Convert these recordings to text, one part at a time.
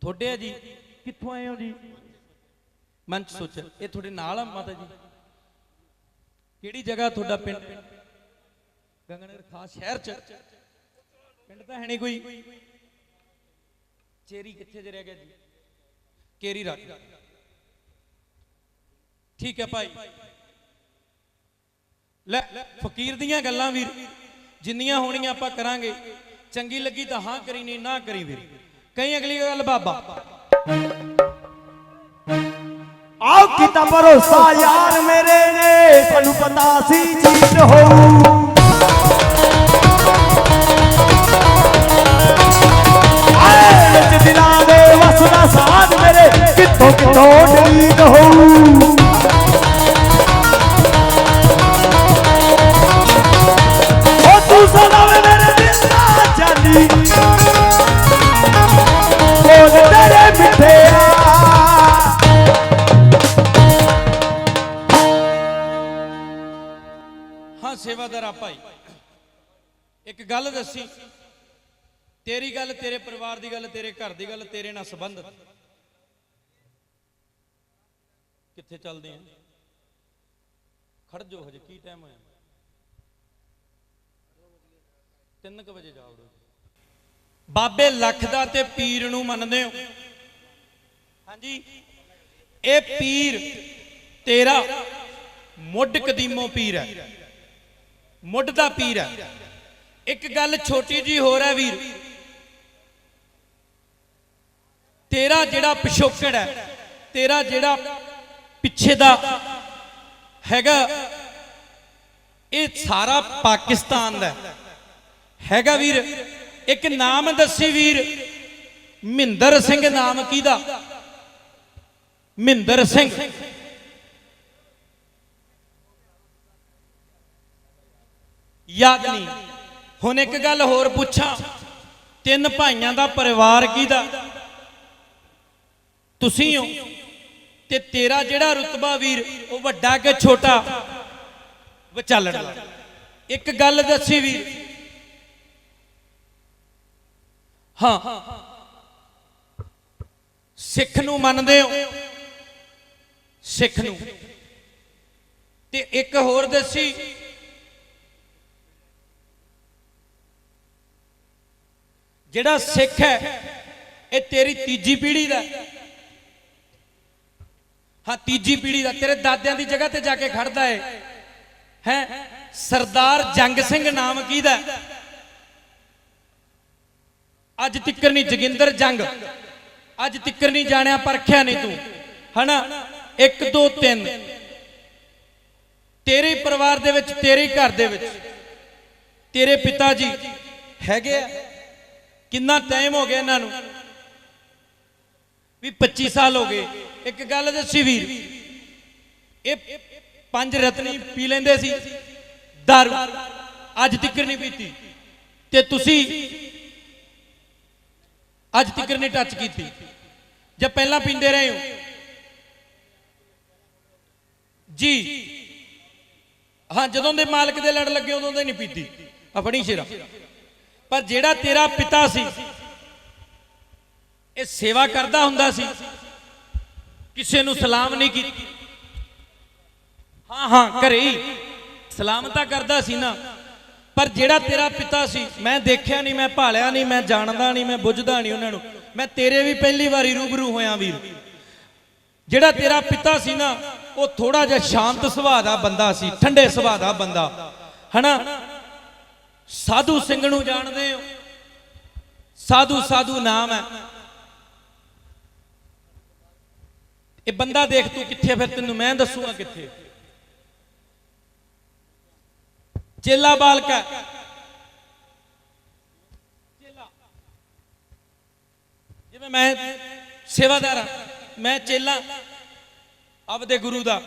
ਤੁਹਾਡੇ ਆ ਜੀ? ਕਿੱਥੋਂ ਆਏ ਹੋ ਜੀ? ਮਨ ਚ ਸੋਚ ਇਹ ਤੁਹਾਡੇ ਨਾਲ ਆ ਮਾਤਾ ਜੀ। ਕਿਹੜੀ ਜਗ੍ਹਾ ਤੁਹਾਡਾ ਪਿੰਡ? ਗੰਗਨਗਰ ਖਾਸ ਸ਼ਹਿਰ ਚ। ਪਿੰਡ ਤਾਂ ਹੈ ਨਹੀਂ ਕੋਈ। ਚੇਰੀ ਕਿੱਥੇ ਜੇ ਰਹਿ ਗਿਆ ਜੀ? ਕੇਰੀ ਰੱਖ ਠੀਕ ਹੈ ਭਾਈ। ਲੈ, ਫਕੀਰ ਦੀਆਂ ਗੱਲਾਂ ਵੀਰ। ਜਿੰਨੀਆਂ ਹੋਣੀਆਂ ਆਪਾਂ ਕਰਾਂਗੇ। ਚੰਗੀ ਲੱਗੀ ਤਾਂ ਹਾਂ ਕਰੀ, ਨਹੀਂ ਨਾ ਕਰੀ ਵੀਰ। ਕਈ ਅਗਲੀ ਗੱਲ ਬਾਬਾ। ਆਓ ਕੀਤਾ ਭਰੋਸਾ ਯਾਰ ਮੇਰੇ ਨੇ, ਸਾਨੂੰ ਪਤਾ ਸੀ ਜੀਤ ਹੋਊ। ਸੰਬੰਧਿਤ ਕਿੱਥੇ ਚੱਲਦੇ ਆ? ਖੜ ਜੋ ਹਜੇ, ਕੀ ਟਾਈਮ ਹੋਇਆ? 3:00 ਵਜੇ ਜਾਵੜੋ ਬਾਬੇ ਲੱਖ ਦਾ ਤੇ ਪੀਰ ਨੂੰ ਮੰਨਦੇ ਹੋ? ਹਾਂਜੀ। ਇਹ ਪੀਰ ਤੇਰਾ ਮੁੱਢ ਕਦੀਮੋ ਪੀਰ ਹੈ। ਮੁੱਢ ਦਾ ਪੀਰ ਹੈ। ਇੱਕ ਗੱਲ ਛੋਟੀ ਜੀ ਹੋਰ ਹੈ ਵੀਰ। ਤੇਰਾ ਜਿਹੜਾ ਪਿਛੋਕੜ ਹੈ, ਤੇਰਾ ਜਿਹੜਾ ਪਿੱਛੇ ਦਾ ਹੈਗਾ, ਇਹ ਸਾਰਾ ਪਾਕਿਸਤਾਨ ਦਾ ਹੈਗਾ ਵੀਰ, ਇੱਕ ਨਾਮ ਦੱਸੀ ਵੀਰ, ਮਹਿੰਦਰ ਸਿੰਘ ਨਾਮ ਕਿਹਦਾ? ਮਹਿੰਦਰ ਸਿੰਘ। ਯਾਦ ਨਹੀਂ। ਹੁਣ ਇੱਕ ਗੱਲ ਹੋਰ ਪੁੱਛਾਂ। ਤਿੰਨ ਭਾਈਆਂ ਦਾ ਪਰਿਵਾਰ ਕਿਹਦਾ? ਤੁਸੀਂ ਹੋ ਤੇ ਤੇਰਾ ਜਿਹੜਾ ਰੁਤਬਾ ਵੀਰ, ਉਹ ਵੱਡਾ ਕਿ ਛੋਟਾ? ਵਿਚਾਲਣ ਇੱਕ ਗੱਲ ਦੱਸੀ ਵੀਰ। ਹਾਂ। ਸਿੱਖ ਨੂੰ ਮੰਨਦੇ ਹੋ? ਸਿੱਖ ਨੂੰ। ਤੇ ਇੱਕ ਹੋਰ ਦੱਸੀ। ਜਿਹੜਾ ਸਿੱਖ ਹੈ, ਇਹ ਤੇਰੀ ਤੀਜੀ ਪੀੜ੍ਹੀ ਦਾ ਹਾਂ, ਤੀਜੀ ਪੀੜ੍ਹੀ ਦਾ, ਤੇਰੇ ਦਾਦਿਆਂ ਦੀ ਜਗ੍ਹਾ ਤੇ ਜਾ ਕੇ ਖੜਦਾ ਹੈ ਹੈ? ਸਰਦਾਰ ਜੰਗ ਸਿੰਘ ਨਾਮ ਕਿਹਦਾ? ਅੱਜ ਤਿੱਕਰ ਨਹੀਂ ਜੋਗਿੰਦਰ ਜੰਗ। ਅੱਜ ਤਿੱਕਰ ਨਹੀਂ ਜਾਣਿਆ, ਪਰਖਿਆ ਨਹੀਂ ਤੂੰ। ਹਨਾ? 1 2 3 ਤੇਰੇ ਪਰਿਵਾਰ ਦੇ ਵਿੱਚ, ਤੇਰੇ ਘਰ ਦੇ ਵਿੱਚ, ਤੇਰੇ ਪਿਤਾ ਜੀ ਹੈਗੇ ਆ? ਕਿੰਨਾ ਟਾਈਮ ਹੋ ਗਿਆ ਇਹਨਾਂ ਨੂੰ? ਵੀ 25 ਸਾਲ ਹੋ ਗਏ। ਇੱਕ ਗੱਲ ਦੱਸੀ ਵੀਰ। ਇਹ ਪੰਜ ਰਤਨੀ ਪੀ ਲੈਂਦੇ ਸੀ। ਦਾਰੂ। ਅੱਜ ਤੱਕ ਨਹੀਂ ਪੀਤੀ। ਤੇ ਤੁਸੀਂ ਅੱਜ ਤੱਕ ਨਹੀਂ ਟੱਚ ਕੀਤੀ। ਜਾਂ ਪਹਿਲਾਂ ਪੀਂਦੇ ਰਹੇ ਹੋ। ਜੀ। ਹਾਂ, ਜਦੋਂ ਦੇ ਮਾਲਕ ਦੇ ਲੜ ਲੱਗੇ, ਉਦੋਂ ਦੇ ਨਹੀਂ ਪੀਤੀ। ਆਪਣੀ ਸ਼ੇਰਾ। ਪਰ ਜਿਹੜਾ ਤੇਰਾ ਪਿਤਾ ਸੀ, ਇਹ ਸੇਵਾ ਕਰਦਾ ਹੁੰਦਾ ਸੀ। ਕਿਸੇ ਨੂੰ ਸਲਾਮ ਨਹੀਂ ਕੀਤੀ। ਹਾਂ ਹਾਂ, ਘਰੇ ਹੀ। ਸਲਾਮ ਤਾਂ ਕਰਦਾ ਸੀ ਨਾ। ਪਰ ਜਿਹੜਾ ਤੇਰਾ ਪਿਤਾ ਸੀ, ਮੈਂ ਦੇਖਿਆ ਨਹੀਂ, ਮੈਂ ਭਾਲਿਆ ਨਹੀਂ, ਮੈਂ ਜਾਣਦਾ ਨਹੀਂ, ਮੈਂ ਬੁੱਝਦਾ ਨਹੀਂ ਉਹਨਾਂ ਨੂੰ। ਮੈਂ ਤੇਰੇ ਵੀ ਪਹਿਲੀ ਵਾਰੀ ਰੂਬਰੂ ਹੋਇਆ ਵੀਰ। ਜਿਹੜਾ ਤੇਰਾ ਪਿਤਾ ਸੀ ਨਾ, ਉਹ ਥੋੜਾ ਜਿਹਾ ਸ਼ਾਂਤ ਸੁਭਾਅ ਦਾ ਬੰਦਾ ਸੀ, ਠੰਡੇ ਸੁਭਾਅ ਦਾ ਬੰਦਾ। ਹਨਾ? ਸਾਧੂ ਸਿੰਘ ਨੂੰ ਜਾਣਦੇ ਹੋ। ਸਾਧੂ ਸਾਧੂ ਨਾਮ ਹੈ। ਇਹ ਬੰਦਾ ਦੇਖ ਤੂੰ ਕਿੱਥੇ ਫਿਰ ਤੈਨੂੰ ਮੈਂ ਦੱਸੂਗਾ ਕਿੱਥੇ। ਚੇਲਾ ਬਾਲਕਾ। ਜਿਵੇਂ ਮੈਂ ਸੇਵਾਦਾਰ ਹਾਂ ਮੈਂ ਚੇਲਾ ਆਪਦੇ ਗੁਰੂ ਦਾ।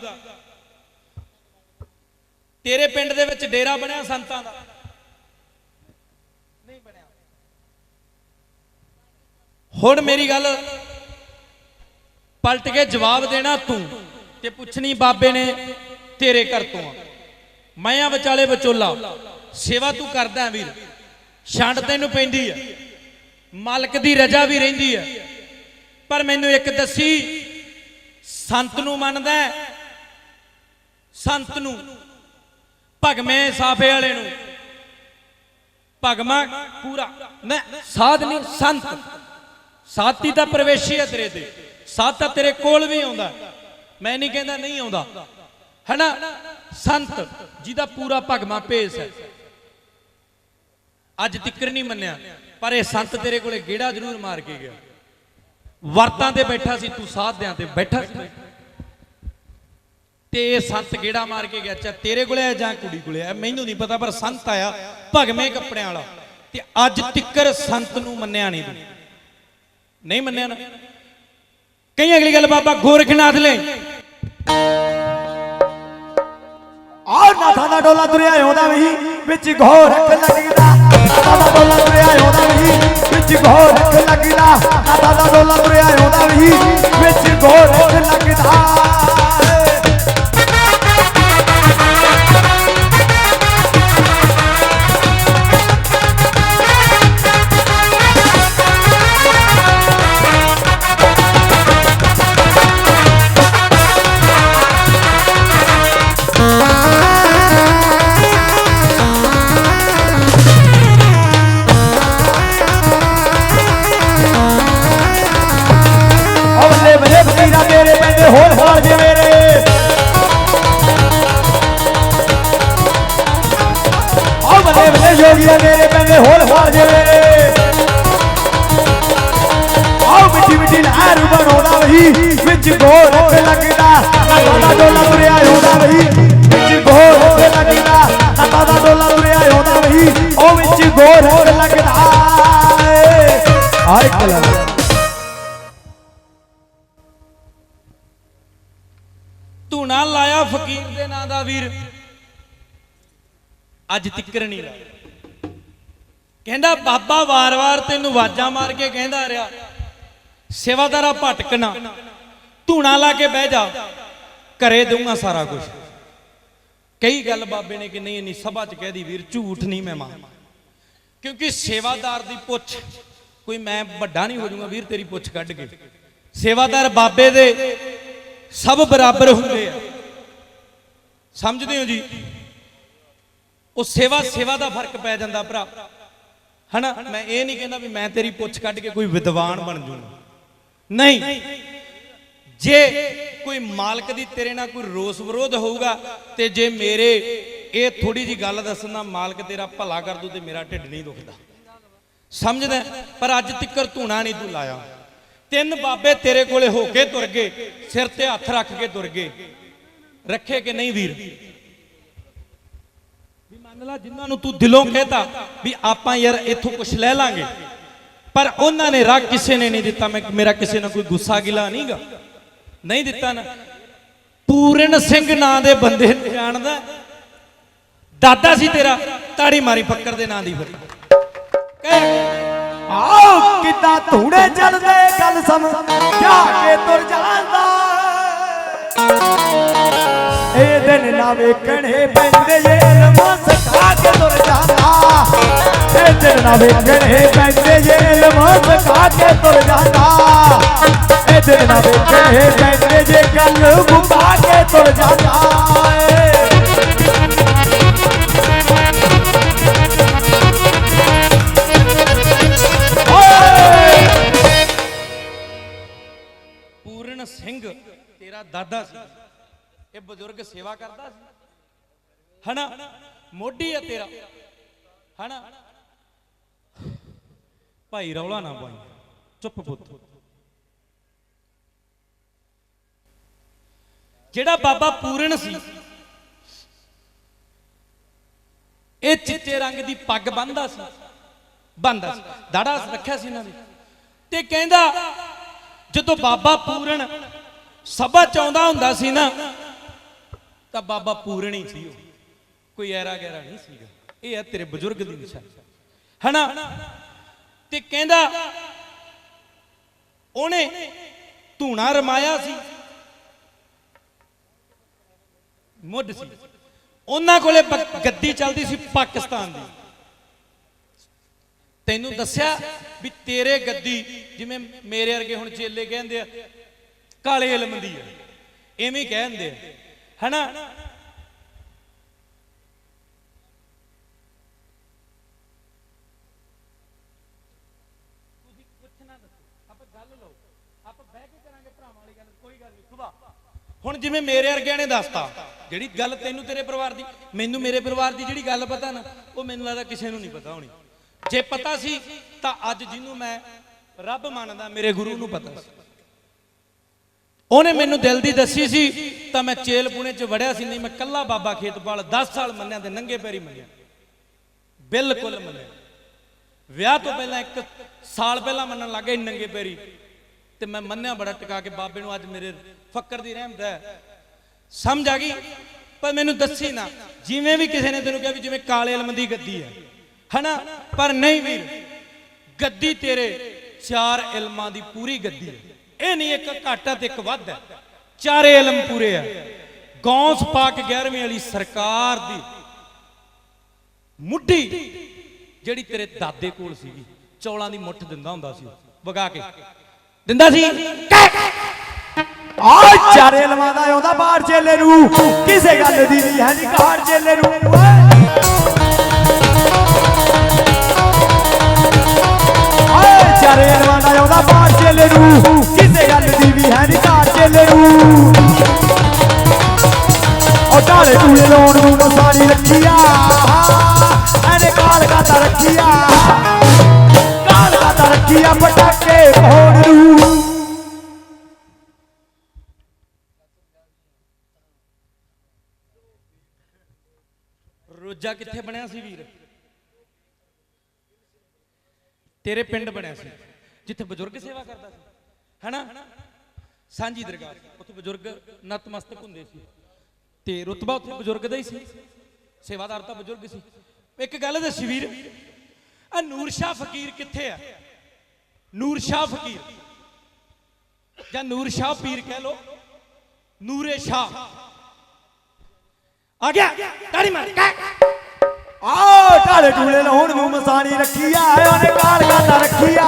ਤੇਰੇ ਪਿੰਡ ਦੇ ਵਿੱਚ ਡੇਰਾ ਬਣਿਆ ਸੰਤਾਂ ਦਾ। ਨਹੀਂ ਬਣਿਆ ਹੁਣ ਮੇਰੀ ਗੱਲ ਪਲਟ ਕੇ ਜਵਾਬ ਦੇਣਾ ਤੂੰ ਤੇ ਪੁੱਛਣੀ ਬਾਬੇ ਨੇ, ਤੇਰੇ ਘਰ ਤੋਂ ਮੈਂ ਆ ਵਿਚਾਲੇ ਵਿਚੋਲਾ, ਸੇਵਾ ਤੂੰ ਕਰਦਾ ਵੀਰ। ਛੰਡ ਤੈਨੂੰ ਪੈਂਦੀ ਆ। ਮਾਲਕ ਦੀ ਰਜਾ ਵੀ ਰਹਿੰਦੀ ਆ। ਪਰ ਮੈਨੂੰ ਇੱਕ ਦੱਸੀ, ਸੰਤ ਨੂੰ ਮੰਨਦਾ ਸੰਤ ਨੂੰ। ਭਗਵੇਂ ਸਾਫੇ ਵਾਲੇ ਨੂੰ। ਭਗਮਾ ਪੂਰਾ। ਨਾ, ਸਾਧ ਨਹੀਂ, ਸੰਤ। ਸਾਥੀ ਤਾਂ ਪ੍ਰਵੇਸ਼ੀ ਹੈ ਤੇਰੇ ਤੇ। ਸਾਧ ਤਾਂ ਤੇਰੇ ਕੋਲ ਵੀ ਆਉਂਦਾ। ਮੈਂ ਨਹੀਂ ਕਹਿੰਦਾ ਨਹੀਂ ਆਉਂਦਾ। ਹੈਨਾ? ਸੰਤ, ਜਿਹਦਾ ਪੂਰਾ ਭਗਮਾ ਭੇਸ ਹੈ। ਅੱਜ ਤਿੱਕਰ ਨਹੀਂ ਮੰਨਿਆ, ਪਰ ਇਹ ਸੰਤ ਤੇਰੇ ਕੋਲੇ ਗੇੜਾ ਜ਼ਰੂਰ ਮਾਰ ਕੇ ਗਿਆ। ਵਰਤਾਂ ਤੇ ਬੈਠਾ ਸੀ, ਤੂੰ ਸਾਧਿਆਂ ਤੇ ਬੈਠਾ ਸੀ। ਤੇ ਇਹ ਸੰਤ ਗੇੜਾ ਮਾਰ ਕੇ ਗਿਆ ਚਾ ਤੇਰੇ ਕੋਲੇ ਆ ਜਾਂ ਕੁੜੀ ਕੋਲੇ ਆ ਮੈਨੂੰ ਨਹੀਂ ਪਤਾ, ਪਰ ਸੰਤ ਆਇਆ, ਭਗਵੇਂ ਕੱਪੜਿਆਂ ਵਾਲਾ। ਤੇ ਅੱਜ ਤਿੱਕਰ ਸੰਤ ਨੂੰ ਮੰਨਿਆ ਨਹੀਂ ਨਹੀਂ ਮੰਨਿਆ ਨਾ? ਕਈ ਅਗਲੀ ਗੱਲ ਬਾਬਾ ਗੋਰਖਨਾਥ ਲੈ ਆਹ ਨਾਥਾ ਦਾ ਡੋਲਾ ਤੁਰਿਆ ਆਉਂਦਾ ਵਹੀ, ਵਿੱਚ ਘੋਰ ਲੱਗਦਾ। ਨਾਥਾ ਦਾ ਡੋਲਾ ਤੁਰਿਆ ਆਉਂਦਾ ਵਹੀ, ਵਿੱਚ ਘੋਰ ਲੱਗਦਾ। ਨਾਥਾ ਦਾ ਡੋਲਾ ਵੀਰ, ਅੱਜ ਤਿੱਕਰ ਨਹੀਂ ਲਾਇਆ। ਕਹਿੰਦਾ, ਬਾਬਾ ਵਾਰ-ਵਾਰ ਤੈਨੂੰ ਆਵਾਜ਼ਾਂ ਮਾਰ ਕੇ ਕਹਿੰਦਾ ਰਿਹਾ, ਸੇਵਾਦਾਰਾ ਭਟਕਣਾ, ਧੂਣਾ ਲਾ ਕੇ ਬਹਿ ਜਾ, ਘਰੇ ਦਊਂਗਾ ਸਾਰਾ ਕੁਝ ਕਈ ਗੱਲ ਬਾਬੇ ਨੇ ਕਿ ਨਹੀਂ, ਇੰਨੀ ਸਭਾ 'ਚ ਕਹਿਦੀ ਵੀਰ, ਝੂਠ ਨਹੀਂ ਮੈਂ ਮਾਂ ਕਿਉਂਕਿ ਸੇਵਾਦਾਰ ਦੀ ਪੁੱਛ, ਕੋਈ ਮੈਂ ਵੱਡਾ ਨਹੀਂ ਹੋ ਜਾਊਂਗਾ, ਵੀਰ, ਤੇਰੀ ਪੁੱਛ ਕੱਢ ਕੇ। ਸੇਵਾਦਾਰ ਬਾਬੇ ਦੇ ਸਭ ਬਰਾਬਰ ਹੁੰਦੇ ਆ। ਸਮਝਦੇ ਹੋ ਜੀ? ਉਹ ਸੇਵਾ ਸੇਵਾ ਦਾ ਫ਼ਰਕ ਪੈ ਜਾਂਦਾ ਭਰਾ। ਹਨਾ? ਮੈਂ ਇਹ ਨਹੀਂ ਕਹਿੰਦਾ ਵੀ ਮੈਂ ਤੇਰੀ ਪੁੱਛ ਕੱਢ ਕੇ ਕੋਈ ਵਿਦਵਾਨ ਬਣ ਜੂਗਾ ਨਹੀਂ। ਜੇ ਕੋਈ ਮਾਲਕ ਦੀ ਤੇਰੇ ਨਾਲ ਕੋਈ ਰੋਸ ਵਿਰੋਧ ਹੋਊਗਾ ਤੇ ਜੇ ਮੇਰੇ ਇਹ ਥੋੜੀ ਜੀ ਗੱਲ ਦੱਸਣ ਨਾਲ ਮਾਲਕ ਤੇਰਾ ਭਲਾ ਕਰ ਦੂ ਤੇ ਮੇਰਾ ਢਿੱਡ ਨਹੀਂ ਦੁਖਦਾ। ਸਮਝਦਾ ਪਰ ਅੱਜ ਤਿੱਕਰ ਧੂਣਾ ਨਹੀਂ ਤੂੰ ਲਾਇਆ। ਤਿੰਨ ਬਾਬੇ ਤੇਰੇ ਕੋਲੇ ਹੋ ਕੇ ਤੁਰ ਗਏ, ਸਿਰ ਤੇ ਹੱਥ ਰੱਖ ਕੇ ਤੁਰ ਗਏ। ਰੱਖੇ ਕਿ ਨਹੀਂ ਵੀਰ? ਵੀ ਮੰਨ ਲਾ ਜਿਨ੍ਹਾਂ ਨੂੰ ਤੂੰ ਦਿਲੋਂ ਕਹਿਤਾ ਵੀ ਆਪਾਂ ਯਾਰ ਇੱਥੋਂ ਕੁਝ ਲੈ ਲਾਂਗੇ, ਪਰ ਉਹਨਾਂ ਨੇ ਰਾਹ ਕਿਸੇ ਨੇ ਨਹੀਂ ਦਿੱਤਾ। ਮੈਂ ਮੇਰਾ ਕਿਸੇ ਨਾਲ ਕੋਈ ਗੁੱਸਾ ਗਿਲਾ ਨਹੀਂਗਾ। ਨਹੀਂ ਦਿੱਤਾ ਨਾ। ਪੂਰਨ ਸਿੰਘ ਨਾਂ ਦੇ ਬੰਦੇ ਨੂੰ ਜਾਣਦਾ। ਦਾਦਾ ਸੀ ਤੇਰਾ, ਤਾੜੀ ਮਾਰੀ ਫੱਕਰ ਦੇ ਨਾਂ ਦੀ ਫਿਰ। ਕਹਿ। ਆਓ, ਕਿੱਦਾਂ ਧੂੜੇ ਚੱਲਦੇ ਗੱਲ ਸਮਝਾ ਕੇ ਤੁਰ ਜਾਂਦਾ। ਨਾ ਵੇਖਣੇ ਪੈਂਦੇ ਜੇ ਲਮਾ ਸਖਾ ਕੇ ਤੁਰ ਜਾਂਦਾ। ਇਹ ਦਿਨ ਨਾ ਵੇਖਣੇ ਪੈਂਦੇ ਜੇ ਲਮਾ ਸਖਾ ਕੇ ਤੁਰ ਜਾਂਦਾ। ਇਹ ਦਿਨ ਨਾ ਵੇਖਣੇ ਪੈਂਦੇ ਜੇ ਗੱਲ ਮੁਕਾ ਕੇ ਤੁਰ ਜਾਂਦਾ। ਏ ਪੂਰਨ ਸਿੰਘ, ਤੇਰਾ ਦਾਦਾ ਸੀ। ਇਹ ਬਜ਼ੁਰਗ ਸੇਵਾ ਕਰਦਾ ਸੀ। ਹਨਾ? ਮੋਢੀ ਆ ਤੇਰਾ। ਹਨਾ? ਭਾਈ ਰੌਲਾ ਨਾ ਪਾਈ। ਚੁੱਪ ਪੁੱਤ। ਜਿਹੜਾ ਬਾਬਾ ਪੂਰਨ ਸੀ, ਇਹ ਚਿੱਟੇ ਰੰਗ ਦੀ ਪੱਗ ਬੰਨਦਾ ਸੀ। ਬੰਦਾ ਸੀ। ਦਾੜਾ ਰੱਖਿਆ ਸੀ ਇਹਨਾਂ ਨੇ। ਤੇ ਕਹਿੰਦਾ, ਜਦੋਂ ਬਾਬਾ ਪੂਰਨ ਸਭਾ ਚ ਹੁੰਦਾ ਸੀ ਨਾ ਤਾਂ ਬਾਬਾ ਪੂਰਨ ਹੀ ਸੀ ਉਹ। ਕੋਈ ਐਰਾ ਗੈਰਾ ਨਹੀਂ ਸੀਗਾ। ਇਹ ਹੈ ਤੇਰੇ ਬਜ਼ੁਰਗ ਦੀ ਨਿਸ਼ਾਨੀ ਹਨਾ? ਤੇ ਕਹਿੰਦਾ, ਉਹਨੇ ਧੂਣਾ ਰਮਾਇਆ ਸੀ। ਮੁੱਢ ਸੀ। ਉਹਨਾਂ ਕੋਲੇ ਗੱਦੀ ਚੱਲਦੀ ਸੀ ਪਾਕਿਸਤਾਨ ਦੀ। ਤੈਨੂੰ ਦੱਸਿਆ ਵੀ ਤੇਰੇ ਗੱਦੀ ਜਿਵੇਂ ਮੇਰੇ ਵਰਗੇ ਹੁਣ ਚੇਲੇ ਕਹਿੰਦੇ ਆ, ਕਾਲੇ ਇਲਮ ਦੀ ਆ। ਐਵੇਂ ਹੀ ਕਹਿੰਦੇ ਆ। ਹਨਾ? ਤੁਸੀਂ ਕੁਛ ਨਾ ਦੱਸੋ। ਆਪਾਂ ਗੱਲ ਲਓ। ਆਪਾਂ ਬਹਿ ਕੇ ਕਰਾਂਗੇ ਭਰਾਵਾਂ ਵਾਲੀ ਗੱਲ। ਕੋਈ ਗੱਲ ਨਹੀਂ। ਸੁਭਾ ਹੁਣ ਜਿਵੇਂ ਮੇਰੇ ਵਰਗਿਆਂ ਨੇ ਦੱਸਤਾ ਜਿਹੜੀ ਗੱਲ ਤੈਨੂੰ ਤੇਰੇ ਪਰਿਵਾਰ ਦੀ ਮੈਨੂੰ ਮੇਰੇ ਪਰਿਵਾਰ ਦੀ ਜਿਹੜੀ ਗੱਲ ਪਤਾ ਨਾ ਉਹ ਮੈਨੂੰ ਲੱਗਦਾ ਕਿਸੇ ਨੂੰ ਨਹੀਂ ਪਤਾ ਹੋਣੀ। ਜੇ ਪਤਾ ਸੀ ਤਾਂ ਅੱਜ ਜਿਹਨੂੰ ਮੈਂ ਰੱਬ ਮੰਨਦਾ ਮੇਰੇ ਗੁਰੂ ਨੂੰ ਪਤਾ ਸੀ। ਉਹਨੇ ਮੈਨੂੰ ਦਿਲ ਦੀ ਦੱਸੀ ਸੀ, ਤਾਂ ਮੈਂ ਚੇਲ ਪੁਣੇ ਚ ਵੜਿਆ ਸੀ, ਨਹੀਂ, ਮੈਂ ਕੱਲਾ ਬਾਬਾ ਖੇਤਪਾਲ 10 ਸਾਲ ਮੰਨਿਆ ਤੇ ਨੰਗੇ ਪੈਰੀ ਮੰਨਿਆ। ਬਿਲਕੁਲ ਮੰਨਿਆ। ਵਿਆਹ ਤੋਂ ਪਹਿਲਾਂ ਇੱਕ ਸਾਲ ਪਹਿਲਾਂ ਮੰਨਣ ਲੱਗ ਸੀ ਨੰਗੇ ਪੈਰੀ। ਤੇ ਮੈਂ ਮੰਨਿਆ ਬੜਾ ਟਿਕਾ ਕੇ ਬਾਬੇ ਨੂੰ ਅੱਜ ਮੇਰੇ ਫੱਕਰ ਦੀ ਰਹਿਮਤ ਹੈ। ਸਮਝ ਆ ਗਈ? ਪਰ ਮੈਨੂੰ ਦੱਸੀ ਨਾ, ਜਿਵੇਂ ਵੀ ਕਿਸੇ ਨੇ ਤੈਨੂੰ ਕਿਹਾ ਵੀ ਜਿਵੇਂ ਕਾਲੇ ਇਲਮ ਦੀ ਗੱਦੀ ਹੈ। ਹਨਾ? ਪਰ ਨਹੀਂ ਵੀਰ, ਗੱਦੀ ਤੇਰੇ ਚਾਰ ਇਲਮਾਂ ਦੀ ਪੂਰੀ ਗੱਦੀ ਹੈ। ਇਹ ਨਹੀਂ ਇੱਕ ਘੱਟ ਤੇ ਇੱਕ ਵੱਧ ਹੈ। ਚਾਰੇ ਇਲਮ ਪੂਰੇ ਆ। ਗੌਸ ਪਾਕ 11ਵੀਂ ਵਾਲੀ ਸਰਕਾਰ ਦੀ ਮੁੱਢੀ ਜਿਹੜੀ ਤੇਰੇ ਦਾਦੇ ਕੋਲ ਸੀਗੀ, ਚੌਲਾਂ ਦੀ ਮੁੱਠ ਦਿੰਦਾ ਹੁੰਦਾ ਸੀ ਵਗਾ ਕੇ। ਦਿੰਦਾ ਸੀ ਆ ਚਾਰੇ ਲਵਾਂ ਆਉਂਦਾ ਬਾਹਰ ਚੇਲੇ ਨੂੰ। ਕਿਸੇ ਗੱਲ ਦੀ ਨਹੀਂ ਹੈ ਨਹੀਂ ਕਾੜ ਚੇਲੇ ਨੂੰ। ਆਏ ਚਾਰੇ ਆਉਂਦਾ ਬਾਹਰ ਚੇਲੇ ਨੂੰ ਕਿਸੇ ਗੱਲ ਦੀ ਵੀ ਹੈ ਨਹੀਂ ਕਾੜ ਚੇਲੇ ਨੂੰ ਉਹ ਢਾਲੇ ਟੂਲੇ ਲਾਉਣ ਨੂੰ ਮਸਾਣੀ ਰੱਖੀਆ ਐਨੇ ਕਾਲ ਕਾਤਾ ਰੱਖੀਆ ਕਾਲ ਕਾਤਾ ਰੱਖੀਆ ਪਟਾਕੇ ਫੋੜ ਨੂੰ। ਰੋਜਾ ਕਿੱਥੇ ਬਣਿਆ ਸੀ ਵੀਰ? ਤੇਰੇ ਪਿੰਡ ਬਣਿਆ ਸੀ। ਜਿੱਥੇ ਬਜ਼ੁਰਗ ਸੇਵਾ ਕਰਦਾ ਸੀ, ਹਨਾ? ਸਾਂਝੀ ਦਰਗਾਹ ਉੱਥੇ ਬਜ਼ੁਰਗ ਨਤਮਸਤਕ ਹੁੰਦੇ ਸੀ। ਤੇ ਰੁਤਬਾ ਉੱਥੇ ਬਜ਼ੁਰਗ ਦਾ ਹੀ ਸੀ। ਸੇਵਾਦਾਰ ਤਾਂ ਬਜ਼ੁਰਗ ਸੀ। ਇੱਕ ਗੱਲ ਦੱਸ ਵੀਰ ਆ ਨੂਰ ਸ਼ਾਹ ਫਕੀਰ ਕਿੱਥੇ ਆ? ਨੂਰ ਸ਼ਾਹ ਫਕੀਰ। ਜਾਂ ਨੂਰ ਸ਼ਾਹ ਪੀਰ ਕਹਿ ਲੋ ਨੂਰੇ ਸ਼ਾਹ। ਆ ਗਿਆ। ਤਾੜੀ ਮਾਰ। ਆਓ ਢਾਲੇ ਢੂਲੇ ਲਾਉਣ ਨੂੰ ਮਸਾਣੀ ਆ, ਉਹਨੇ ਕਾਲ ਕਾਤਾ ਰੱਖੀਆ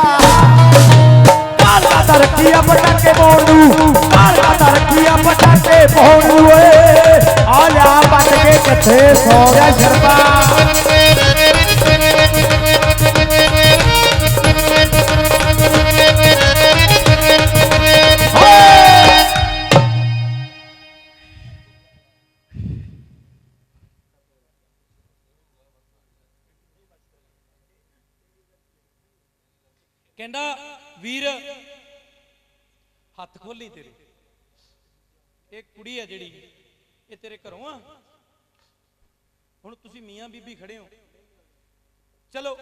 ਕਾਲ ਕਾਤਾ ਰੱਖੀਆ ਪਟਾਕੇ ਪਾਉਣ ਨੂੰ। ਕਾਲ ਕਾਤਾ ਰੱਖੀਆ ਪਟਾਕੇ ਪਾਉਣ ਨੂੰ ਓਏ। ਆ ਲਿਆ ਪੱਟ ਕੇ ਕਿੱਥੇ ਸੌ ਗਿਆ ਸ਼ਰਮਾ ਕਹਿੰਦਾ, ਵੀਰ, ਹੱਥ ਖੋਲੀ ਤੇਰੇ। ਇਹ ਕੁੜੀ ਹੈ ਜਿਹੜੀ, ਇਹ ਤੇਰੇ ਘਰੋਂ ਆ। ਹੁਣ ਤੁਸੀਂ ਮੀਆਂ ਬੀਬੀ ਖੜੇ ਹੋ। ਚਲੋ।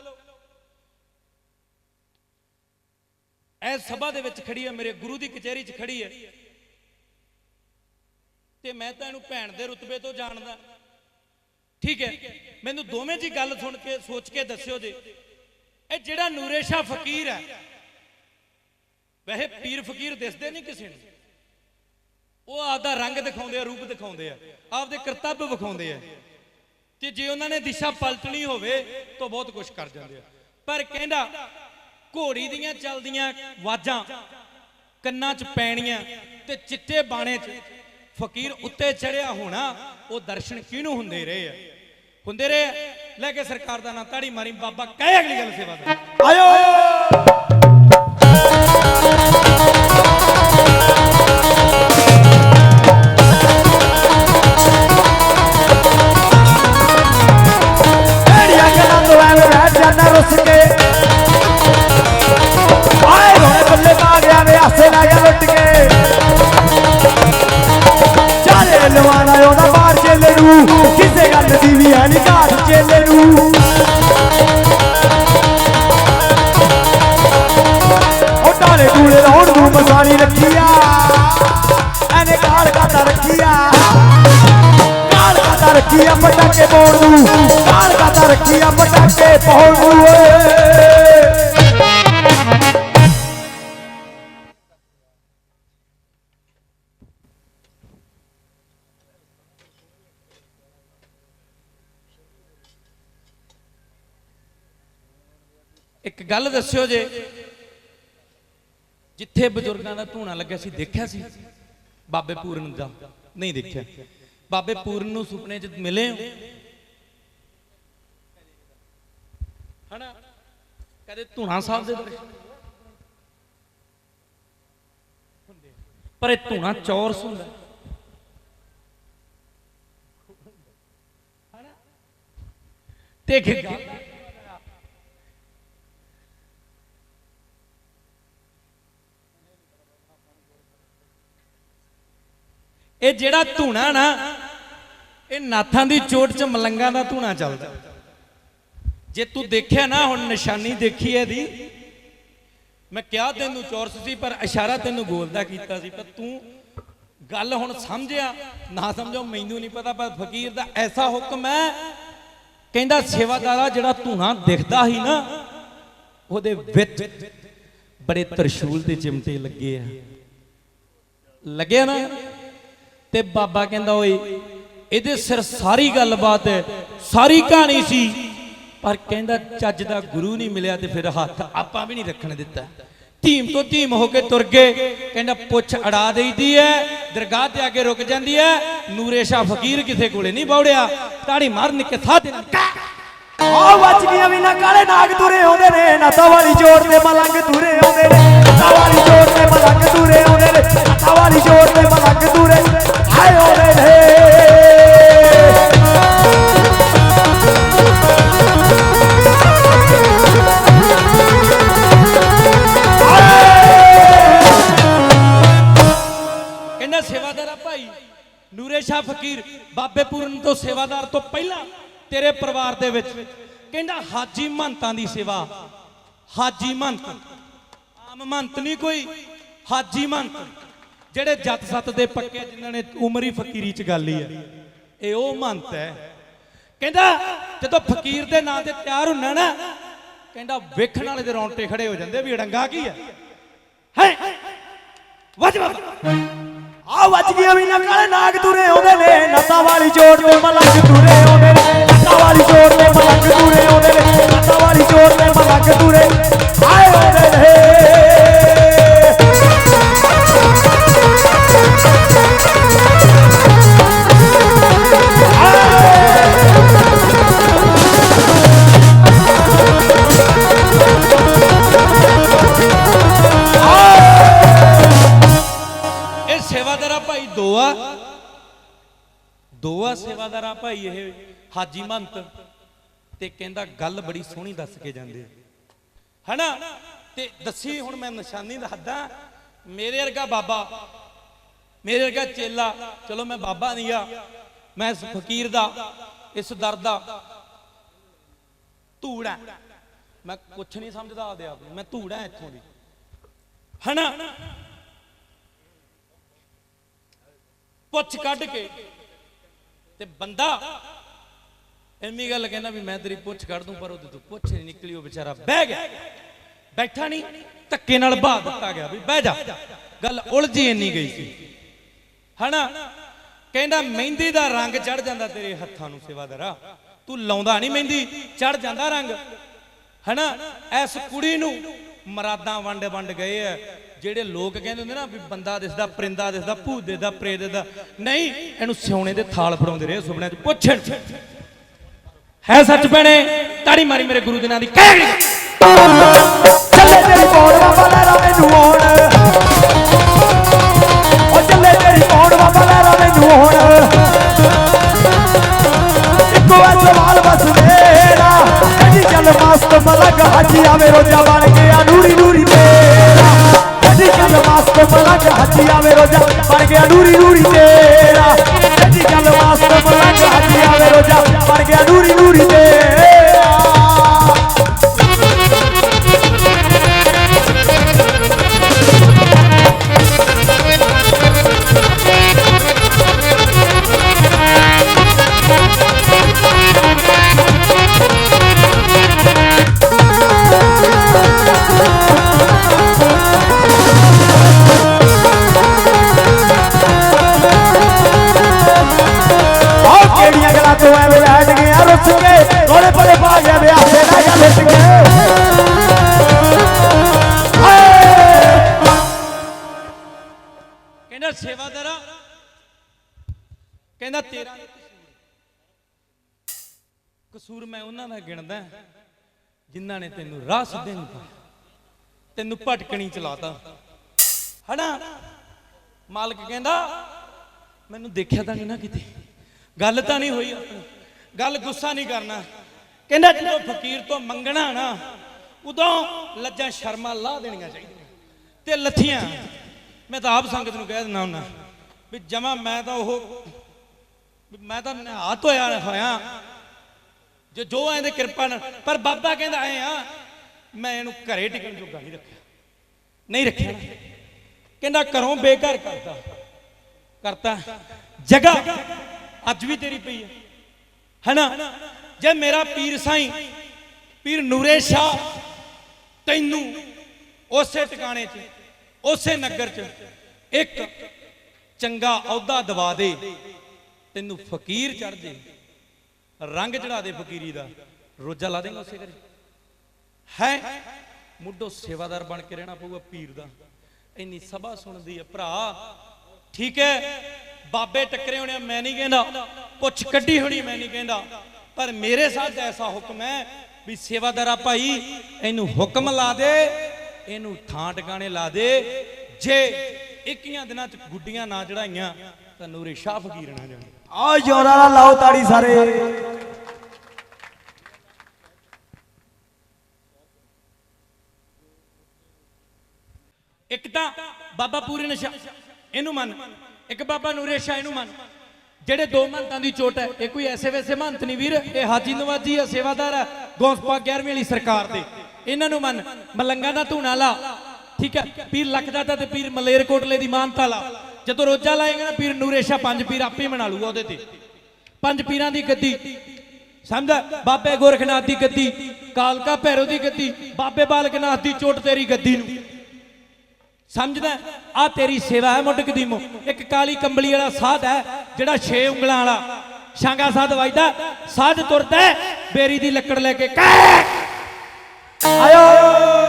ਐ ਸਭਾ ਦੇ ਵਿੱਚ ਖੜੀ ਹੈ ਮੇਰੇ ਗੁਰੂ ਦੀ ਕਚਹਿਰੀ 'ਚ ਖੜੀ ਹੈ ਤੇ ਮੈਂ ਤਾਂ ਇਹਨੂੰ ਭੈਣ ਦੇ ਰੁਤਬੇ ਤੋਂ ਜਾਣਦਾ। ਠੀਕ ਹੈ। ਮੈਨੂੰ ਦੋਵੇਂ ਜੀ ਗੱਲ ਸੁਣ ਕੇ, ਸੋਚ ਕੇ ਦੱਸਿਓ ਜੀ। ਇਹ ਜਿਹੜਾ ਨੂਰੇ ਸ਼ਾਹ ਫਕੀਰ ਹੈ। ਵੈਸੇ ਪੀਰ ਫਕੀਰ ਦਿਸਦੇ ਨਹੀਂ ਕਿਸੇ ਨੂੰ। ਉਹ ਆਪਦਾ ਰੰਗ ਦਿਖਾਉਂਦੇ ਆ, ਰੂਪ ਦਿਖਾਉਂਦੇ ਆ। ਆਪਦੇ ਕਰਤੱਵ ਵਿਖਾਉਂਦੇ ਆ। ਕਿ ਜੇ ਉਹਨਾਂ ਨੇ ਦਿਸ਼ਾ ਪਲਟਣੀ ਹੋਵੇ, ਤਾਂ ਬਹੁਤ ਕੁਝ ਕਰ ਜਾਂਦੇ ਆ। ਪਰ ਕਹਿੰਦਾ, ਘੋੜੀ ਦੀਆਂ ਚੱਲਦੀਆਂ ਵਾਜਾਂ ਕੰਨਾਂ 'ਚ ਪੈਣੀਆਂ ਤੇ ਚਿੱਟੇ ਬਾਣੇ 'ਚ ਫਕੀਰ ਉੱਤੇ ਚੜਿਆ ਹੋਣਾ, ਉਹ ਦਰਸ਼ਨ ਕਿਹਨੂੰ ਹੁੰਦੇ ਰਹੇ ਆ? ਹੁੰਦੇ ਰਹੇ ਆ। ਲੈ ਕੇ ਸਰਕਾਰ ਦਾ ਨਾਂ ਤਾੜੀ ਮਾਰੀ, ਬਾਬਾ ਕਹੇ ਅਗਲੀ ਗੱਲ ਸੇਵਾ ਦਾ। ਆਇਓ! ਗੱਲਾਂ ਤੋਂ ਐਵੇਂ ਬੈਠ ਜਾਂਦਾ ਰੁੱਸ ਕੇ? ਆਏ ਰੋਣੇ ਬੱਲੇ ਪਾ ਗਿਆ ਵੇ ਆਸੇ ਲਾ ਗਿਆ ਲੁੱਟ ਕੇ। ਚਾਰੇ ਲਵਾਣਾ ਉਹਦਾ ਬਾਹਰ ਚੇਲੇ ਨੂੰ ਕਿਸੇ ਗੱਲ ਦੀ ਵੀ ਹੈ ਨਹੀਂ ਘਾਟ ਚੇਲੇ ਉਹ ਢਾਲੇ ਢੂਲੇ ਲਾਉਣ ਨੂੰ ਮਸਾਣੀ ਰੱਖੀਆ। ਐਨੇ ਕਾਲ ਕਾਤਾ ਰੱਖੀਆ? ਕਾਲ ਕਾਤਾ ਰੱਖੀਆ ਪਟਾਕੇ ਪਾਉਣ ਨੂੰ? ਕਾਲ ਕਾਤਾ ਰੱਖੀਆ ਪਟਾਕੇ ਪਾਉਣ ਨੂੰ ਓਏ? ਇੱਕ ਗੱਲ ਦੱਸਿਓ ਜੇ। ਜਿੱਥੇ ਬਜ਼ੁਰਗਾਂ ਦਾ ਧੂਣਾ ਲੱਗਿਆ ਸੀ, ਦੇਖਿਆ ਸੀ? ਬਾਬੇ ਪੂਰਨ ਦਾ। ਨਹੀਂ ਦੇਖਿਆ। ਬਾਬੇ ਪੂਰਨ ਨੂੰ ਸੁਪਨੇ 'ਚ ਮਿਲੇ ਹੋ? ਹਨਾ? ਕਦੇ ਧੂਣਾ ਸਾਹਿਬ ਦੇ ਦਰਸ਼ਨ ਪਰ ਇਹ ਧੂਣਾ ਚੌਰਸ ਹੁੰਦਾ। ਤੇ ਇੱਕ ਗੱਲ ਇਹ ਜਿਹੜਾ ਧੂਣਾ ਨਾ, ਇਹ ਨਾਥਾਂ ਦੀ ਚੋਟ 'ਚ ਮਲੰਗਾਂ ਦਾ ਧੂਣਾ ਚੱਲਦਾ। ਜੇ ਤੂੰ ਦੇਖਿਆ ਨਾ, ਹੁਣ ਨਿਸ਼ਾਨੀ ਦੇਖੀ ਇਹਦੀ। ਮੈਂ ਕਿਹਾ ਤੈਨੂੰ ਚੌਰਸ ਸੀ, ਪਰ ਇਸ਼ਾਰਾ ਤੈਨੂੰ ਗੋਲਦਾ ਕੀਤਾ ਸੀ, ਪਰ ਤੂੰ ਗੱਲ ਹੁਣ ਸਮਝਿਆ। ਨਾ ਸਮਝੋ ਮੈਨੂੰ ਨਹੀਂ ਪਤਾ, ਪਰ ਫਕੀਰ ਦਾ ਐਸਾ ਹੁਕਮ ਹੈ, ਕਹਿੰਦਾ ਸੇਵਾਦਾਰਾ ਜਿਹੜਾ ਧੂਣਾ ਦਿਖਦਾ ਹੀ ਨਾ, ਉਹਦੇ ਵਿੱਚ ਬੜੇ ਤਰਸ਼ੂਲ ਦੇ ਚਿਮਟੇ ਲੱਗੇ ਆ। ਲੱਗਿਆ ਨਾ? ਤੇ ਬਾਬਾ ਕਹਿੰਦਾ ਓਏ, ਇਹਦੇ ਸਿਰ ਸਾਰੀ ਗੱਲਬਾਤ ਹੈ ਸਾਰੀ ਕਹਾਣੀ ਸੀ। ਪਰ ਕਹਿੰਦਾ ਚੱਜ ਦਾ ਗੁਰੂ ਨਹੀਂ ਮਿਲਿਆ ਤੇ ਫਿਰ ਹੱਥ ਆਪਾਂ ਵੀ ਨਹੀਂ ਰੱਖਣ ਦਿੱਤਾ। ਧੀਮ ਤੋਂ ਧੀਮ ਹੋ ਕੇ ਤੁਰ ਗਏ। ਕਹਿੰਦਾ ਪੁੱਛ ਅੜਾ ਦੇਈਦੀ ਐ, ਦਰਗਾਹ ਤੇ ਆ ਕੇ ਰੁਕ ਜਾਂਦੀ ਐ, ਨੂਰੇ ਸ਼ਾਹ ਫਕੀਰ ਕਿਸੇ ਕੋਲੇ ਨਹੀਂ ਬੌੜਿਆ। ਤਾੜੀ ਮਾਰ ਨਿੱਕੇ ਸਾਹ ਦੇ ਨਾਲ ਆ ਵੀ ਨਾ ਕਾਲੇ ਨਾਗ ਤੁਰੇ ਆਉਂਦੇ ਨੇ ਨਾਤਾ ਵਾਲੀ ਜੋੜ ਤੇ ਮਲੰਗ ਤੁਰੇ ਆਉਂਦੇ ਨੇ ਨਾਤਾ ਵਾਲੀ ਜੋੜ ਤੇ ਮਲੰਗ ਤੁਰੇ ਆਉਂਦੇ ਨੇ ਨਾਤਾ ਵਾਲੀ ਜੋੜ ਤੇ ਵਿੱਚ ਕਹਿੰਦਾ, ਹਾਜੀ ਮਹੰਤਾਂ ਦੀ ਸੇਵਾ। ਹਾਜੀ ਮਹੰਤ ਆਮ ਮਹੰਤ ਨਹੀਂ ਕੋਈ, ਹਾਜੀ ਮਹੰਤ ਜਿਹੜੇ ਜੱਤ ਸੱਤ ਦੇ ਪੱਕੇ, ਜਿਨ੍ਹਾਂ ਨੇ ਉਮਰੀ ਫਕੀਰੀ ਚ ਗੱਲ ਹੀ ਹੈ ਇਹ ਉਹ ਮਹੰਤ ਹੈ। ਕਹਿੰਦਾ, ਜਦੋਂ ਫਕੀਰ ਦੇ ਨਾਂ ਤੇ ਤਿਆਰ ਹੁੰਨਾ ਨਾ, ਕਹਿੰਦਾ, ਵੇਖਣ ਵਾਲੇ ਦੇ ਰੌਂਟੇ ਖੜੇ ਹੋ ਜਾਂਦੇ ਵੀ ਅੜੰਗਾ ਕੀ ਹੈ ਹੈ, ਵਜ ਬਾਬਾ। ਆ ਵੱਜ ਗਈਆਂ ਵੀ ਨਾ ਕਾਲੇ ਨਾਗ ਤੁਰੇ ਆਉਂਦੇ ਨੇ, ਨਾਤਾ ਵਾਲੀ ਜੋੜ ਤੇ ਮਲੰਗ ਤੁਰੇ ਆਉਂਦੇ ਨੇ, ਨਾਤਾ ਵਾਲੀ ਜੋੜ ਤੇ ਮਲੰਗ ਤੁਰੇ ਆਉਂਦੇ ਨੇ। ਤੇ ਕਹਿੰਦਾ ਗੱਲ ਬੜੀ ਸੋਹਣੀ ਦੱਸ ਕੇ ਜਾਂਦੇ ਆ। ਹਨਾ? ਤੇ ਦੱਸੀ ਹੁਣ ਮੈਂ ਨਿਸ਼ਾਨੀ ਦੱਸਦਾ, ਮੇਰੇ ਵਰਗਾ ਬਾਬਾ, ਮੇਰੇ ਵਰਗਾ ਚੇਲਾ, ਚਲੋ ਮੈਂ ਬਾਬਾ ਨਹੀਂ ਆ, ਮੈਂ ਇਸ ਫਕੀਰ ਦਾ, ਇਸ ਦਰ ਦਾ ਧੂੜਾ ਮੈਂ ਕੁਛ ਨਹੀਂ ਸਮਝਦਾ ਆਪਦੇ ਆਪ ਨੂੰ, ਮੈਂ ਧੂੜਾ ਇੱਥੋਂ ਦੀ। ਹਨਾ? ਪੁੱਛ ਕੱਢ ਕੇ ਤੇ ਬੰਦਾ ਇੰਨੀ ਗੱਲ ਕਹਿੰਦਾ ਵੀ ਮੈਂ ਤੇਰੀ ਪੁੱਛ ਕੱਢ ਦੂੰ, ਪਰ ਉਹਦੇ ਤੋਂ ਪੁੱਛ ਨਹੀਂ ਨਿਕਲੀ, ਉਹ ਵਿਚਾਰਾ ਬਹਿ ਗਿਆ। ਬੈਠਾ ਨਹੀਂ, ਧੱਕੇ ਨਾਲ ਬਾਹ ਦਿੱਤਾ ਗਿਆ ਵੀ ਬਹਿ ਜਾ। ਗੱਲ ਉਲਝੀ ਇੰਨੀ ਗਈ ਸੀ। ਹਨਾ? ਕਹਿੰਦਾ, ਮਹਿੰਦੀ ਦਾ ਰੰਗ ਚੜ ਜਾਂਦਾ ਤੇਰੇ ਹੱਥਾਂ ਨੂੰ ਸੇਵਾਦਾਰਾ ਤੂੰ ਲਾਉਂਦਾ ਨਹੀਂ ਮਹਿੰਦੀ ਚੜ ਜਾਂਦਾ ਰੰਗ। ਹਨਾ? ਐਸ ਕੁੜੀ ਨੂੰ ਮਰਾਦਾਂ ਵੰਡ ਵੰਡ ਗਏ ਐ। ਜਿਹੜੇ ਲੋਕ ਕਹਿੰਦੇ ਹੁੰਦੇ ਨਾ ਵੀ ਬੰਦਾ ਦਿਸਦਾ, ਪਰਿੰਦਾ ਦਿਸਦਾ, ਭੂਤ ਦਿਸਦਾ, ਪ੍ਰੇਤ ਦਿਸਦਾ। ਨਹੀਂ, ਇਹਨੂੰ ਸਿਉਣੇ ਦੇ ਥਾਲ ਫੜਾਉਂਦੇ ਰਹੇ ਸੁਪਨਿਆਂ 'ਚ। ਪੁੱਛਣ। ਹੈ ਸੱਚ ਭੈਣੇ, ਤਾੜੀ ਮਾਰੀ ਮੇਰੇ ਗੁਰੂ ਦੇ ਨਾਂ ਦੀ ਕਹਿ ਚੱਲੇ ਤੇਰੀ ਪੌੜ ਬਾਬਾ ਲੈ ਮੈਨੂੰ ਆਉਣ। ਉਹ ਚੱਲੇ ਤੇਰੀ ਪੌੜ ਬਾਬਾ ਲੈ ਮੈਨੂੰ ਆਉਣ। ਇੱਕੋ ਐ ਸਵਾਲ ਬਸ ਮੇਰਾ ਕਦੀ ਚੱਲ ਮਸਤ ਮਲਕ ਹਾਜੀ ਆਵੇ ਰੋਜਾ ਬਣ ਕੇ ਆ ਨੂਰੀ ਨੂਰੀ ਤੇਰਾ। ਕਦੀ ਚੱਲ ਮਸਤ ਮਲਕ ਹਾਜੀ ਆਵੇ ਰੋਜਾ ਬਣ ਗਿਆ ਨੂਰੀ ਨੂਰੀ ਤੇਰਾ। ਕਹਿੰਦਾ ਤੇਰਾ ਨਹੀਂ ਕਸੂਰ ਕਸੂਰ ਮੈਂ ਉਹਨਾਂ ਦਾ ਗਿਣਦਾ ਜਿਨ੍ਹਾਂ ਨੇ ਤੈਨੂੰ ਰਾਹ ਸਿੱਧੇ ਨਹੀਂ ਤੈਨੂੰ ਭਟਕਣੀ ਚਲਾਤਾ। ਹਨਾ? ਮਾਲਕ ਕਹਿੰਦਾ, ਮੈਨੂੰ ਦੇਖਿਆ ਤਾਂ ਨਹੀਂ ਨਾ ਕਿਤੇ। ਗੱਲ ਤਾਂ ਨਹੀਂ ਹੋਈ ਗੱਲ ਗੁੱਸਾ ਨਹੀਂ ਕਰਨਾ। ਕਹਿੰਦਾ ਜਦੋਂ ਫਕੀਰ ਤੋਂ ਮੰਗਣਾ ਨਾ, ਉਦੋਂ ਲੱਜਾਂ ਸ਼ਰਮਾਂ ਲਾ ਦੇਣੀਆਂ ਚਾਹੀਦੀਆਂ। ਤੇ ਲੱਥੀਆਂ। ਮੈਂ ਤਾਂ ਆਪ ਸੰਗਤ ਨੂੰ ਕਹਿ ਦਿੰਦਾ ਹੁੰਨਾ ਵੀ ਜਮਾ ਮੈਂ ਤਾਂ ਉਹ ਮੈਂ ਤਾਂ ਨਿਹਾਤ ਹੋਇਆ ਹੋਇਆ। ਜੋ ਜੋ ਐਂ ਦੇ ਕਿਰਪਾ ਨਾਲ। ਪਰ ਬਾਬਾ ਕਹਿੰਦਾ ਐ ਆ, ਮੈਂ ਇਹਨੂੰ ਘਰੇ ਟਿਕਣ ਜੋਗਾ ਨਹੀਂ ਰੱਖਿਆ। ਨਹੀਂ ਰੱਖਿਆ। ਕਹਿੰਦਾ ਘਰੋਂ ਬੇਘਰ ਕਰਦਾ ਕਰਤਾ। ਜਗ੍ਹਾ ਅੱਜ ਵੀ ਤੇਰੀ ਪਈ ਹੈ ਹੈਨਾ? ਜੇ ਮੇਰਾ ਪੀਰ ਸਾਈਂ, ਪੀਰ ਨੂਰੇ ਸ਼ਾਹ, ਤੈਨੂੰ ਉਸੇ ਟਿਕਾਣੇ 'ਚ, ਉਸੇ ਨਗਰ 'ਚ ਇੱਕ ਚੰਗਾ ਅਹੁਦਾ ਦਵਾ ਦੇ। ਤੈਨੂੰ ਫਕੀਰ ਚੜ ਜੇ ਰੰਗ ਚੜਾ ਦੇ ਫਕੀਰੀ ਦਾ, ਰੋਜਾ ਲਾ ਦੇਗਾ ਉਸੇ ਘਰੇ। ਹੈ, ਮੁੱਢੋ ਸੇਵਾਦਾਰ ਬਣ ਕੇ ਰਹਿਣਾ ਪਊਗਾ ਪੀਰ ਦਾ। ਇੰਨੀ ਸਭਾ ਸੁਣਦੀ ਹੈ ਭਰਾ, ਠੀਕ ਹੈ, ਬਾਬੇ ਟੱਕਰੇ ਹੋਣੇ ਮੈਂ ਨਹੀਂ ਕਹਿੰਦਾ, ਪੁੱਛ ਕੱਢੀ ਹੋਣੀ, ਮੈਂ ਨਹੀਂ ਕਹਿੰਦਾ। ਪਰ ਮੇਰੇ ਸਾਥ ਐਸਾ ਹੁਕਮ ਹੈ ਵੀ ਸੇਵਾਦਾਰਾ ਭਾਈ, ਇਹਨੂੰ ਹੁਕਮ ਲਾ ਦੇ, ਇਹਨੂੰ ਥਾਂ ਟਿਕਾਣੇ ਲਾ ਦੇ। ਜੇ ਇੱਕੀਆਂ ਦਿਨਾਂ ਚ ਗੁੱਡੀਆਂ ਨਾ ਚੜਾਈਆਂ ਤਾਂ ਨੂਰੇ ਸ਼ਾਹ ਫਕੀਰ ਨਾ ਜਾਣ। ਆ ਜੋਰਾਂ ਨਾਲ ਲਾਓ ਤਾੜੀ ਸਾਰੇ। ਇੱਕ ਤਾਂ ਬਾਬਾ ਪੂਰੇ ਨਸ਼ਾ ਇਹਨੂੰ ਮੰਨ। ਇੱਕ ਬਾਬਾ ਨੂਰੇ ਸ਼ਾਹ ਇਹਨੂੰ ਮੰਨ। ਜਿਹੜੇ ਦੋ ਮਹੰਤਾਂ ਦੀ ਚੋਟ ਹੈ, ਇਹ ਕੋਈ ਐਸੇ ਵੈਸੇ ਮਹੰਤ ਨਹੀਂ ਵੀਰ, ਇਹ ਹਾਜੀ ਨਵਾਜੀ ਹੈ, ਸੇਵਾਦਾਰ ਹੈ ਗੌਸਪਾ 11ਵੀਂ ਵਾਲੀ ਸਰਕਾਰ ਦੇ। ਇਹਨਾਂ ਨੂੰ ਮੰਨ, ਮਲੰਗਾ ਦਾ ਧੂਣਾ ਲਾ, ਠੀਕ ਹੈ, ਪੀਰ ਲਖਦਾਤਾ ਤੇ ਪੀਰ ਮਲੇਰਕੋਟਲੇ ਦੀ ਮਾਨਤਾ ਲਾ। ਜਦੋਂ ਰੋਜਾ ਲਾਏਗਾ ਨਾ ਪੀਰ ਨੂਰੇ ਪੰਜ ਪੀਰ ਆਪੇ ਬਣਾ ਲੂਗਾ ਉਹਦੇ ਤੇ। ਪੰਜ ਪੀਰਾਂ ਦੀ ਗੱਦੀ। ਸਮਝਦਾ ਬਾਬੇ ਗੋਰਖਨਾਥ ਦੀ ਗੱਦੀ, ਕਾਲਕਾ ਭੈਰੋ ਦੀ ਗੱਦੀ, ਬਾਬੇ ਬਾਲਕਨਾਥ ਦੀ ਚੋਟ ਤੇਰੀ ਗੱਦੀ ਨੂੰ। ਸਮਝਦਾ? ਆ ਤੇਰੀ ਸੇਵਾ ਹੈ ਮੁੱਢ ਕਦੀਮੋ। ਇੱਕ ਕਾਲੀ ਕੰਬਲੀ ਵਾਲਾ ਸਾਧ ਹੈ, ਜਿਹੜਾ ਛੇ ਉਂਗਲਾਂ ਵਾਲਾ। ਸ਼ਾਂਗਾ ਸਾਧ ਵਜਦਾ, ਸਾਧ ਤੁਰਦਾ ਬੇਰੀ ਦੀ ਲੱਕੜ ਲੈ ਕੇ। ਕਹਿ ਆਇਓ!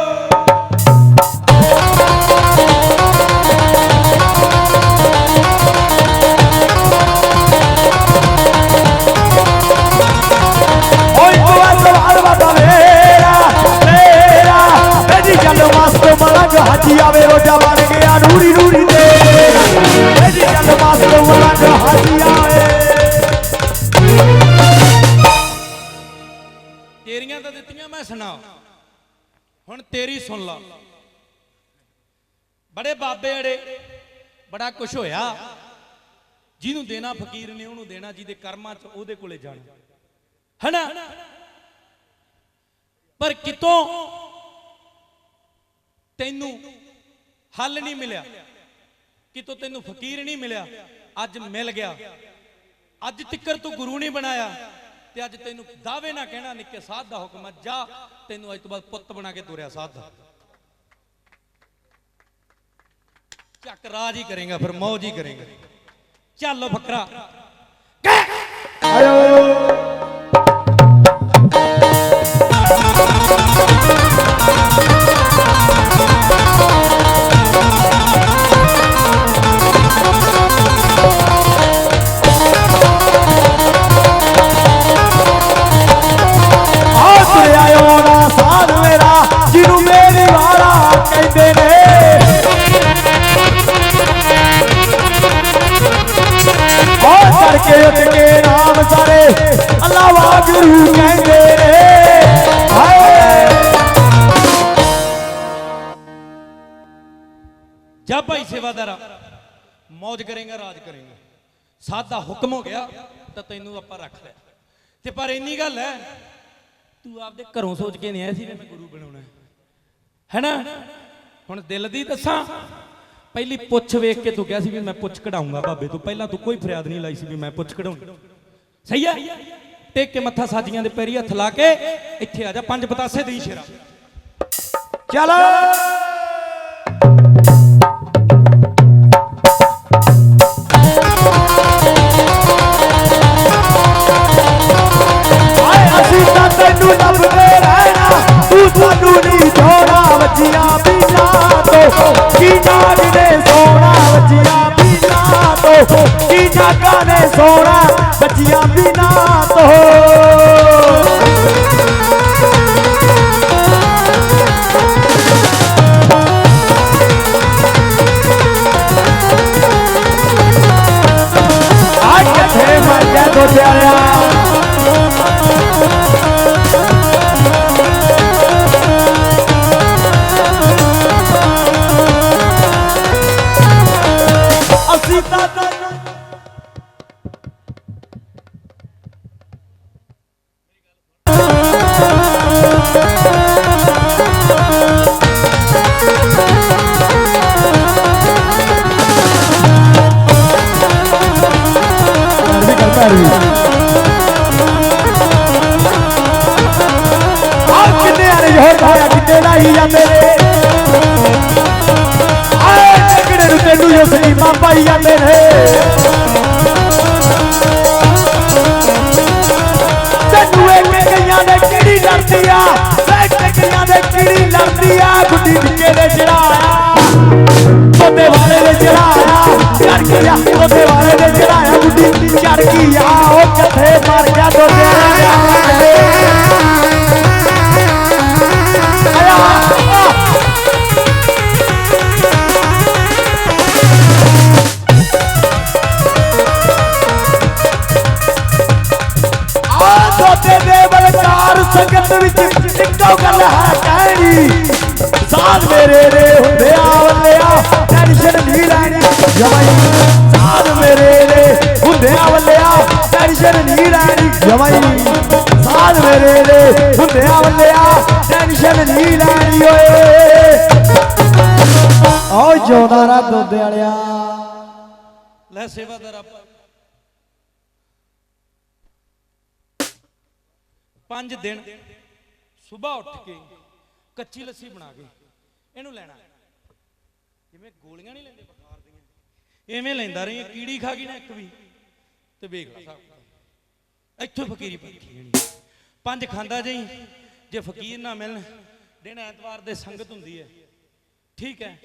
ਤੇਰੀ ਸੁਣ ਲਾ। ਬੜੇ ਬਾਬੇ ਅੜੇ, ਬੜਾ ਕੁਝ ਹੋਇਆ। ਜਿਹਨੂੰ ਦੇਣਾ ਫਕੀਰ ਨੇ, ਉਹਨੂੰ ਦੇਣਾ ਜਿਹਦੇ ਕਰਮਾਂ 'ਚ ਉਹਦੇ ਕੋਲੇ ਜਾਣਾ। ਹਨਾ? ਪਰ ਕਿਤੋਂ ਤੈਨੂੰ ਹੱਲ ਨਹੀਂ ਮਿਲਿਆ, ਕਿਤੋਂ ਤੈਨੂੰ ਫਕੀਰ ਨਹੀਂ ਮਿਲਿਆ, ਅੱਜ ਮਿਲ ਗਿਆ। ਅੱਜ ਤਿੱਕਰ ਤੂੰ ਗੁਰੂ ਨਹੀਂ ਬਣਾਇਆ। ਤੇ ਅੱਜ ਤੈਨੂੰ ਦਾਅਵੇ ਨਾ ਕਹਿਣਾ, ਨਿੱਕੇ ਸਾਧ ਦਾ ਹੁਕਮ ਹੈ, ਜਾ, ਤੈਨੂੰ ਅੱਜ ਤੋਂ ਬਾਅਦ ਪੁੱਤ ਬਣਾ ਕੇ ਤੁਰਿਆ ਸਾਧ। ਦਾ ਚੱਕ ਰਾਜ ਹੀ ਕਰੇਗਾ, ਫਿਰ ਮੌਜ ਹੀ ਕਰੇਗਾ। ਚੱਲ ਫਕਰਾ। ਆਪਦੇ ਘਰੋਂ ਸੋਚ ਕੇ ਨਹੀਂ ਆਇਆ ਸੀ ਵੀ ਮੈਂ ਗੁਰੂ ਬਣਾਉਣਾ ਹੈ। ਹੈਨਾ ਹੁਣ ਦਿਲ ਦੀ ਦੱਸਾਂ, ਪਹਿਲੀ ਪੁੱਛ ਵੇਖ ਕੇ ਤੂੰ ਕਿਹਾ ਸੀ ਵੀ ਮੈਂ ਪੁੱਛ ਕਢਾਉਂਗਾ ਬਾਬੇ ਤੋਂ। ਪਹਿਲਾਂ ਤੂੰ ਕੋਈ ਫਰਿਆਦ ਨਹੀਂ ਲਾਈ ਸੀ ਵੀ ਮੈਂ ਪੁੱਛ ਕਢਾਉਣੀ ਸਹੀ ਹੈ? ਟੇਕ ਕੇ ਮੱਥਾ ਸਾਜੀਆਂ ਦੇ ਪੈਰੀ ਹੱਥ ਲਾ ਕੇ ਇੱਥੇ ਆ ਜਾ, ਪੰਜ ਪਤਾਸੇ ਦੇਈ ਸ਼ੇਰਾ। ਚੱਲ! ਕੀ ਨਾਗ ਨੇ ਸੋਣਾ ਵੱਜੀਆਂ ਪੀਣਾ ਤੋਂ? ਕੀ ਨਾਗਾ ਨੇ ਸੋਣਾ ਵੱਜੀਆਂ ਪੀਣਾ ਤੋਂ? ਗਈਆਂ ਲੜਦੀ ਆ ਗੁੱਡੀ ਨਿੱਕੇ ਦੇ ਚੜਾਇਆ ਉਹਦੇ ਵਾਲੇ ਦੇ ਚੜਾਇਆ ਚੜ ਗਿਆ ਉਹਦੇ ਵਾਲੇ ਦੇ ਚੜਾਇਆ ਗੁੱਡੀ। ਚੜ ਗਈ ਆ। ਉਹ ਕਿੱਥੇ ਮਰ ਗਿਆ ਦੋਦੇ ਆ ਸੰਗਤ ਵਿੱਚ ਇੱਕੋ ਗੱਲ ਹੈ ਕਹਿਣੀ। ਸਾਧ ਮੇਰੇ ਦੇ ਹੁੰਦੇ ਆ ਵੱਲਿਆ ਟੈਨਸ਼ਨ ਨਹੀਂ ਲੈਣੀ ਜਮਾਈ ਸਾਧ ਮੇਰੇ ਦੇ ਹੁੰਦੇ ਆ ਵੱਲਿਆ ਟੈਨਸ਼ਨ ਨਹੀਂ ਲੈਣੀ ਜਮਾਈ ਸਾਧ ਮੇਰੇ ਦੇ ਹੁੰਦੇ ਆ ਵੱਲਿਆ ਟੈਨਸ਼ਨ ਨਹੀਂ ਲੈਣੀ ਓਏ। ਆਓ ਜਿਉਂਦਾ ਰਾ ਦੋਦੇ ਵਾਲਿਆ। ਲੈ ਸੇਵਾਦਾਰ ਆਪਾਂ ਪੰਜ ਦਿਨ ਸਵੇਰ ਉੱਠ ਕੇ ਕੱਚੀ ਲੱਸੀ ਬਣਾ ਕੇ ਇਹਨੂੰ ਲੈਣਾ। ਜਿਵੇਂ ਗੋਲੀਆਂ ਨਹੀਂ ਲੈਂਦੇ, ਬੁਖਾਰ ਦੀਆਂ। ਐਵੇਂ ਲੈਂਦਾ ਰਹੀ ਕੀੜੀ ਖਾ ਗਈ ਨਾ ਇੱਕ ਵੀ। ਤੇ ਵੇਖ ਲਾ ਇੱਥੋਂ ਫਕੀਰੀ ਪੱਕੀ ਜਾਣੀ ਪੰਜ ਖਾਂਦਾ ਜਾਈ, ਜੇ ਫਕੀਰ ਨਾ ਮਿਲਣ, ਦਿਨ ਐਤਵਾਰ ਦੇ ਸੰਗਤ ਹੁੰਦੀ ਹੈ। ਠੀਕ ਹੈ।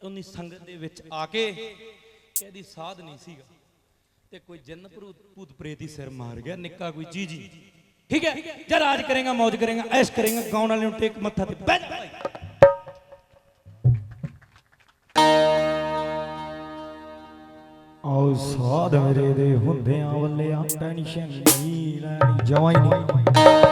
ਉਨੀ ਸੰਗਤ ਦੇ ਵਿੱਚ ਆ ਕੇ ਇਹਦੀ ਸਾਧ ਨਹੀਂ ਸੀਗਾ। ਤੇ ਕੋਈ ਜੰਨ ਭੂਤ ਭੂਤ ਪ੍ਰੇਤ ਹੀ ਸਿਰ ਮਾਰ ਗਿਆ, ਨਿੱਕਾ ਕੋਈ ਜੀ ਜੀ ਠੀਕ ਹੈ? ਜਦ ਰਾਜ ਕਰੇਗਾ ਮौज ਕਰੇਗਾ, ਐਸ਼ ਕਰੇਗਾ, ਗਾਉਣ ਵਾਲੇ ਨੂੰ ਟੇਕ ਮੱਥਾ ਤੇ ਬਹਿ ਜਾ। ਭਾਈ ਆਓ ਸਾਧ ਮੇਰੇ ਦੇ ਹੁੰਦਿਆਂ ਵੱਲਿਆ ਟੈਨਸ਼ਨ ਨਹੀਂ ਲੈਣੀ ਜਮਾਈ ਨਹੀਂ